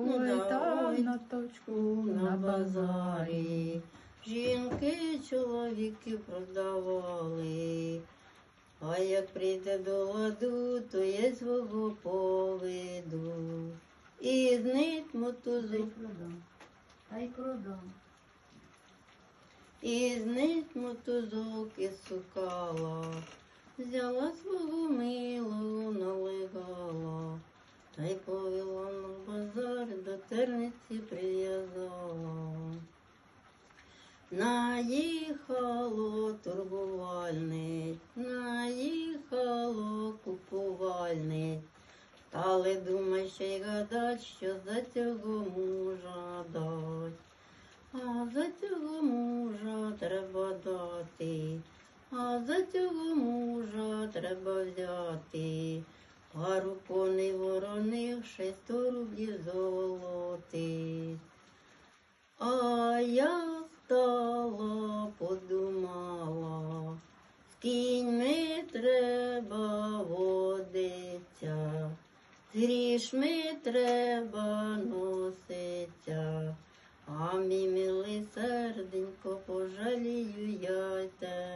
Ну там ой, на точку на базарі. Жінки чоловіки продавали. А як прийде до ладу, то я свого поведу. І знить мотузу, Та й продам. і знить мотузок Наїхало торгувальник, наїхало купувальник. Стали думай ще й гадать, що за цього мужа дать. А за цього мужа треба дати, а за цього мужа треба взяти. Пару коней вороних, шесто рублів золотих. кіньми треба водиться, з грішми треба носиться, а мій милий серденько пожалію я тебе.